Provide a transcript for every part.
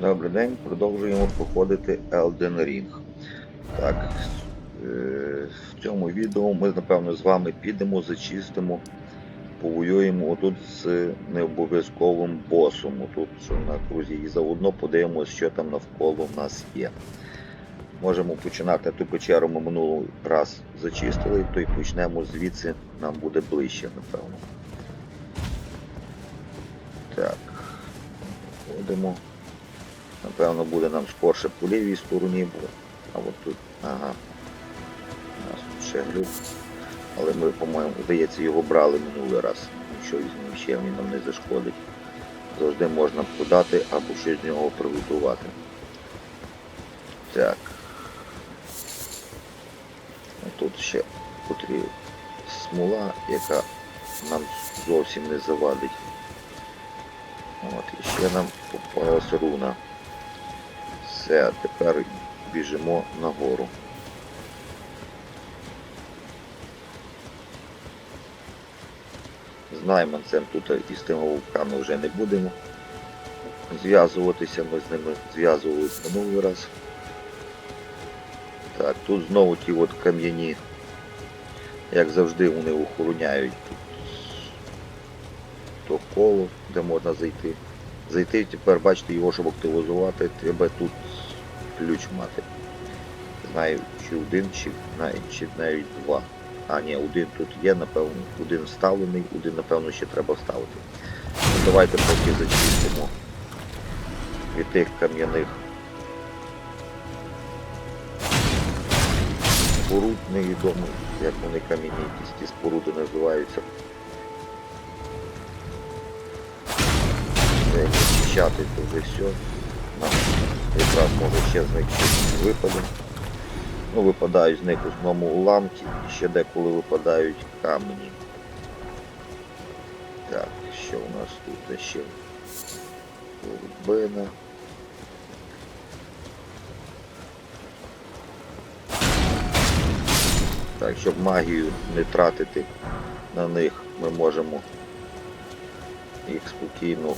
Добрий день, продовжуємо проходити Elden Ring. Так, е, в цьому відео ми, напевно, з вами підемо, зачистимо, повоюємо отут з необов'язковим босом, отут на крузі, і заодно подивимося, що там навколо в нас є. Можемо починати ту печеру ми минулий раз зачистили, то й почнемо звідси, нам буде ближче, напевно. Так, ходимо. Напевно, буде нам скорше по лівій стороні, а от тут, ага. У нас тут ще глюк. Але ми, по-моєму, здається, його брали минулий раз. Що із ним ще він нам не зашкодить. Завжди можна продати або щось з нього приготувати. Так. Тут ще потрібна смола, яка нам зовсім не завадить. От, і ще нам попалась руна. Все, тепер біжимо нагору. З найманцем тут із тими вовками вже не будемо зв'язуватися, ми з ними зв'язувалися минулий раз. Так, тут знову ті от кам'яні, як завжди, вони охороняють тут то коло, де можна зайти. Зайти тепер, бачите, його, щоб активізувати, треба тут ключ мати. Знаю, чи один, чи навіть, чи навіть два. А, ні, один тут є, напевно, один вставлений, один, напевно, ще треба вставити. Ну, давайте поки зачистимо від тих кам'яних споруд невідомо, як вони кам'яні ті споруди називаються. Очищати, то вже все. Нам якраз може ще з них щось випаде. Ну, випадають з них в основному уламки, ще деколи випадають камені. Так, що у нас тут ще? Горбина. Так, щоб магію не тратити на них, ми можемо їх спокійно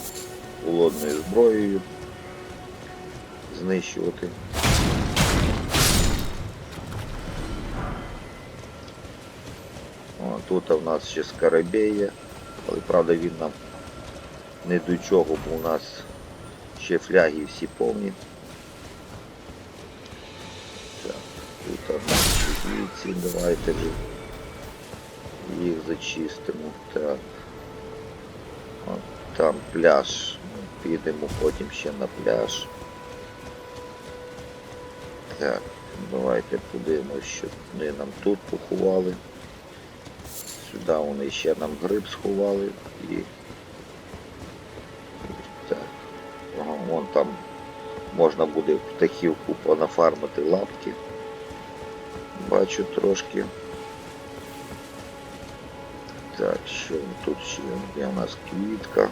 холодною зброєю знищувати. О, тут у нас ще скарабей є, але правда він нам не до чого, бо у нас ще фляги всі повні. Так, тут одна звідси, давайте вже їх зачистимо. Так. От там пляж. Підемо потім ще на пляж. Так, давайте подивимось, що вони нам тут поховали. Сюди вони ще нам гриб сховали і. Так. Ага, вон там можна буде птахівку понафармити лапки. Бачу трошки. Так, що тут ще є у нас квітка.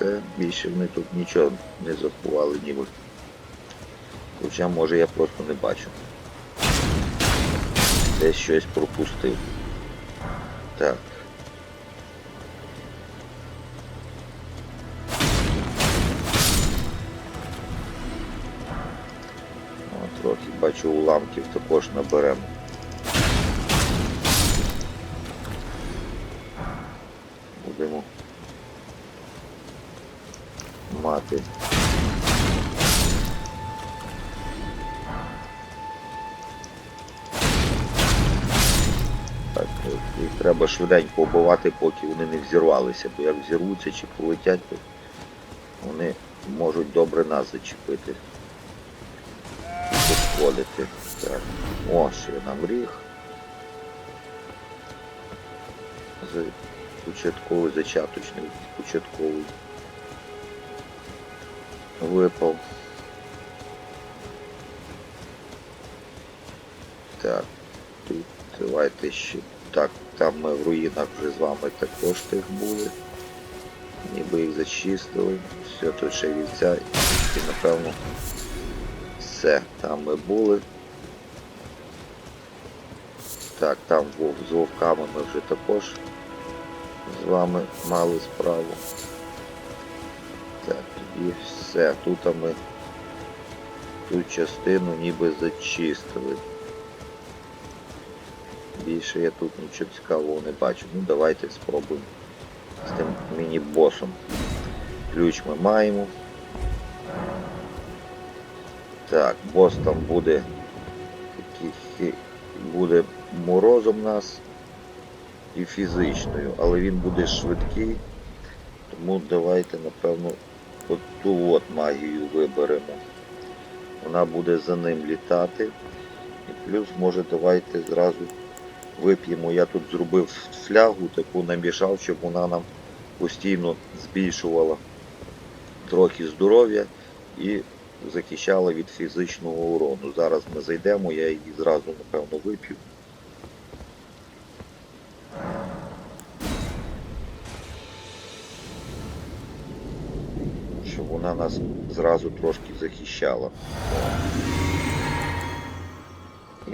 Все, більше вони тут нічого не заховали ніби. Хоча може я просто не бачу. Десь щось пропустив. Так. О, трохи бачу уламків також наберемо. Будемо мати. Так, їх треба швиденько вбивати, поки вони не взірвалися, бо як взірвуться чи полетять, то вони можуть добре нас зачепити. Пошкодити. Так. О, ще нам ріг. Початковий, зачаточний, початковий. Випав. Так, тут давайте ще. Так, там ми в руїнах вже з вами також тих були. Ніби їх зачистили. Все, тут ще вівця і напевно все, там ми були. Так, там з вовками ми вже також з вами мали справу. Тоді все. Тут ми ту частину ніби зачистили. Більше я тут нічого цікавого не бачу. Ну давайте спробуємо з тим міні-босом. Ключ ми маємо. Так, бос там буде буде морозом нас і фізичною, але він буде швидкий, тому давайте, напевно, от ту от магію виберемо. Вона буде за ним літати. І плюс, може, давайте зразу вип'ємо. Я тут зробив флягу, таку намішав, щоб вона нам постійно збільшувала трохи здоров'я і захищала від фізичного урону. Зараз ми зайдемо, я її зразу, напевно, вип'ю. Нас зразу трошки захищала. І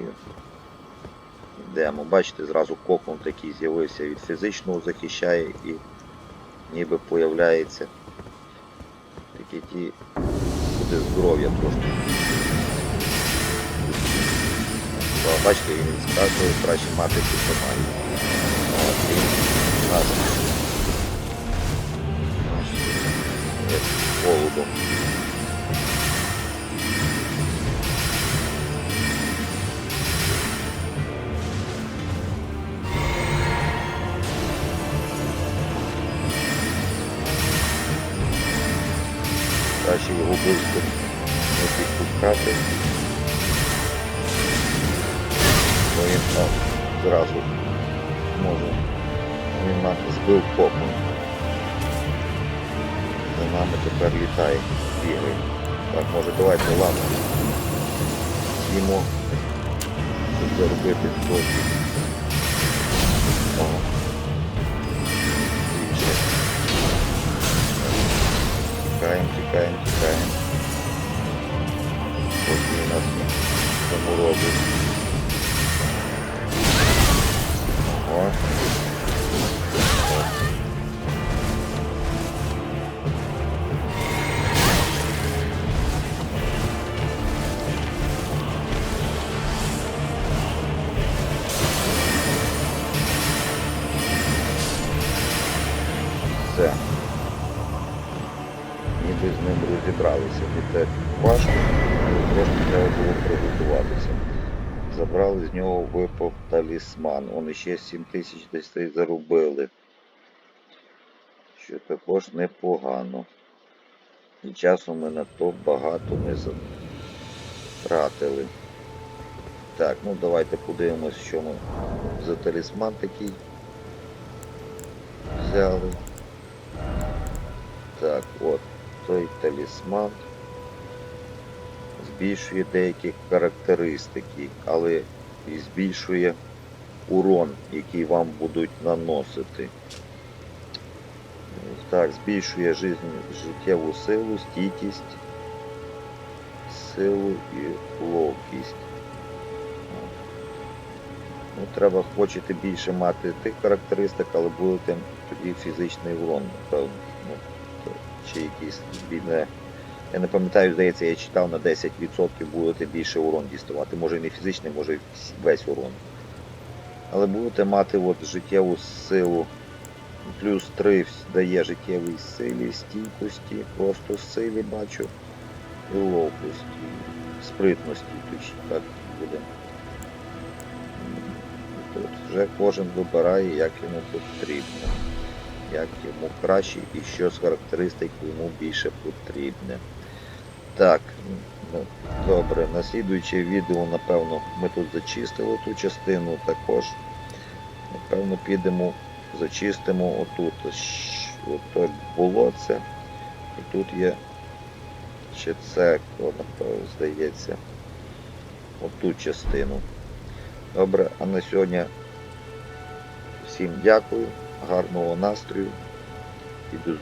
йдемо. Бачите, зразу кокон такий з'явився від фізичного захищає і ніби появляється такі ті буде здоров'я трошки. Бачите, він сказує, краще мати і нас як голубом. Краще його близько не підпускати. Бо він там зразу може він збив копом. За нами тепер літає, бігає. Так, може давайте ладно. Щоб заробити. Ага. Більше. Тікаємо, тікаємо, тікаємо. Ось нас заморозив. О. Все. Розібралися. Не важко, трошки треба було приготуватися. Забрали з нього випав талісман. Вони ще 7 тисяч десь заробили. Що також непогано. І часу ми на то багато не затратили. Так, ну давайте подивимось, що ми за талісман такий взяли. Так, от той талісман збільшує деякі характеристики, але і збільшує урон, який вам будуть наносити. Так, збільшує жизнь- життєву силу, стійкість, силу і ловкість. Ну, треба, хочете більше мати тих характеристик, але будете тоді фізичний урон, напевно. Чи якийсь бідне. Я не пам'ятаю, здається, я читав на 10% будете більше урон діставати. Може і не фізичний, може і весь урон. Але будете мати от життєву силу. Плюс 3 дає життєвій силі, стійкості, просто силі бачу. І ловкості, спритності, точно так буде. Тут вже кожен вибирає, як йому потрібно. Як йому краще і що з характеристик йому більше потрібне. Так, ну, добре, на слідуюче відео, напевно, ми тут зачистили ту частину також. Напевно, підемо, зачистимо отут. щ- Ото болоце. І тут є ще це, напевно, здається. Оту частину. Добре, а на сьогодні всім дякую, гарного настрою і до.